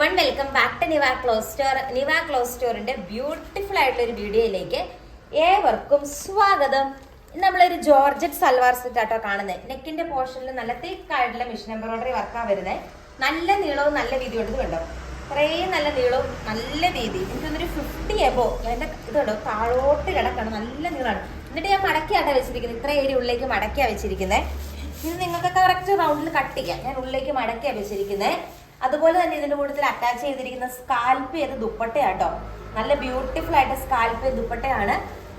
One welcome back to Niva clothes store Niva clothes സ്റ്റോറിന്റെ beautiful ആയിട്ടുള്ള ഒരു വീഡിയോയിലേക്ക് ഏവർക്കും സ്വാഗതം. നമ്മളൊരു ജോർജറ്റ് സൽവാർ സെറ്റ് ആട്ടോ കാണുന്നത് നെക്കിന്റെ പോർഷനിൽ നല്ല തിക്ക് ആയിട്ടുള്ള മിഷൻ എംബ്രോയിഡറി വർക്കാണ് വരുന്നത് നല്ല നീളവും നല്ല വീതിയും ഉണ്ട് കണ്ടോ? കുറേ നല്ല നീളവും നല്ല വീതി എനിക്കൊന്നൊരു ഫിഫ്റ്റി എബോ എന്റെ ഇതുണ്ടോ താഴോട്ട് കിടക്കണം നല്ല നീളമാണ്. എന്നിട്ട് ഞാൻ മടക്കിയാട്ടോ വെച്ചിരിക്കുന്നത്. ഇത്ര ഏരിയ ഉള്ളിലേക്ക് മടക്കിയാ വെച്ചിരിക്കുന്നത്. ഇത് നിങ്ങൾക്ക് കറക്റ്റ് റൗണ്ടിൽ കട്ട് ചെയ്യാം. ഞാൻ ഉള്ളിലേക്ക് മടക്കിയാ വെച്ചിരിക്കുന്നത്. അതുപോലെ തന്നെ ഇതിന്റെ കൂട്ടത്തിൽ അറ്റാച്ച് ചെയ്തിരിക്കുന്ന സ്കാൽപ്പ് ചെയ്ത ദുപ്പട്ടയാട്ടോ നല്ല ബ്യൂട്ടിഫുൾ ആയിട്ട് സ്കാൽപ്പ് ചെയ്ത ദുപ്പട്ടയാണ്.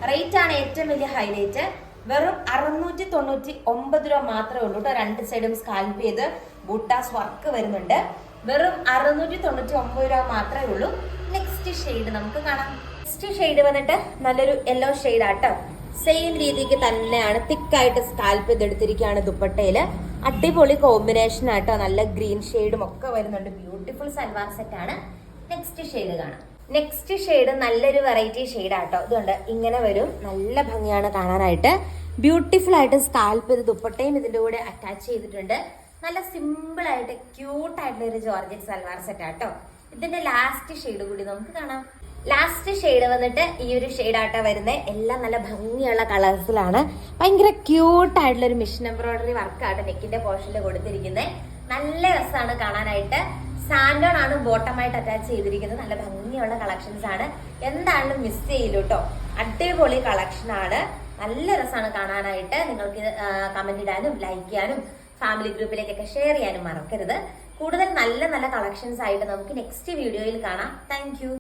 റേറ്റ് ആണ് ഏറ്റവും വലിയ ഹൈലൈറ്റ് വെറും അറുന്നൂറ്റി തൊണ്ണൂറ്റി ഒമ്പത് രൂപ മാത്രമേ ഉള്ളൂ കേട്ടോ രണ്ട് സൈഡും സ്കാൽപ്പ് ചെയ്ത് ബുട്ടാസ് വർക്ക് വരുന്നുണ്ട്. വെറും അറുന്നൂറ്റി തൊണ്ണൂറ്റി ഒമ്പത് രൂപ മാത്രമേ ഉള്ളൂ. നെക്സ്റ്റ് ഷെയ്ഡ് നമുക്ക് കാണാം. നെക്സ്റ്റ് ഷെയ്ഡ് വന്നിട്ട് നല്ലൊരു യെല്ലോ ഷെയ്ഡ് ആട്ടോ സെയിം രീതിക്ക് തന്നെയാണ് തിക്കായിട്ട് സ്കാൽപ്പ് ചെയ്തെടുത്തിരിക്കുകയാണ് ദുപ്പട്ടയിൽ. അടിപൊളി കോമ്പിനേഷൻ ആയിട്ടോ നല്ല ഗ്രീൻ ഷെയ്ഡും ഒക്കെ വരുന്നുണ്ട്. ബ്യൂട്ടിഫുൾ സൽവാർ സെറ്റ് ആണ്. നെക്സ്റ്റ് ഷെയ്ഡ് കാണാം. നെക്സ്റ്റ് ഷെയ്ഡ് നല്ലൊരു വെറൈറ്റി ഷെയ്ഡ് ആട്ടോ. ഇതുണ്ട്. ഇങ്ങനെ വരും. നല്ല ഭംഗിയാണ് കാണാനായിട്ട്. ബ്യൂട്ടിഫുൾ ആയിട്ട് സ്കാൽപ്പ് ചെയ്ത് ദുപ്പട്ടയും ഇതിന്റെ കൂടെ അറ്റാച്ച് ചെയ്തിട്ടുണ്ട്. നല്ല സിമ്പിൾ ആയിട്ട് ക്യൂട്ട് ആയിട്ടുള്ള ഒരു ജോർജറ്റ് സൽവാർ സെറ്റ് ആട്ടോ. ഇതിന്റെ ലാസ്റ്റ് ഷെയ്ഡ് കൂടി നമുക്ക് കാണാം. ലാസ്റ്റ് ഷെയ്ഡ് വന്നിട്ട് ഈ ഒരു ഷെയ്ഡ് ആട്ടോ വരുന്നത് എല്ലാം നല്ല ഭംഗിയുള്ള കളേഴ്സിലാണ് ഭയങ്കര ക്യൂട്ടായിട്ടുള്ള ഒരു മിഷൻ എംബ്രോയിഡറി വർക്കാണ് നെക്കിന്റെ പോർഷനിൽ കൊടുത്തിരിക്കുന്നത് നല്ല രസമാണ് കാണാനായിട്ട്. സാൻഡോൺ ആണ് ബോട്ടമായിട്ട് അറ്റാച്ച് ചെയ്തിരിക്കുന്നത്. നല്ല ഭംഗിയുള്ള കളക്ഷൻസ് ആണ്. എന്താണെങ്കിലും മിസ് ചെയ്യില്ല കേട്ടോ അടിപൊളി കളക്ഷൻ ആണ്. നല്ല രസമാണ് കാണാനായിട്ട്. നിങ്ങൾക്ക് കമന്റ് ഇടാനും ലൈക്ക് ചെയ്യാനും ഫാമിലി ഗ്രൂപ്പിലേക്കൊക്കെ ഷെയർ ചെയ്യാനും മറക്കരുത്. കൂടുതൽ നല്ല നല്ല കളക്ഷൻസ് ആയിട്ട് നമുക്ക് നെക്സ്റ്റ് വീഡിയോയിൽ കാണാം. താങ്ക്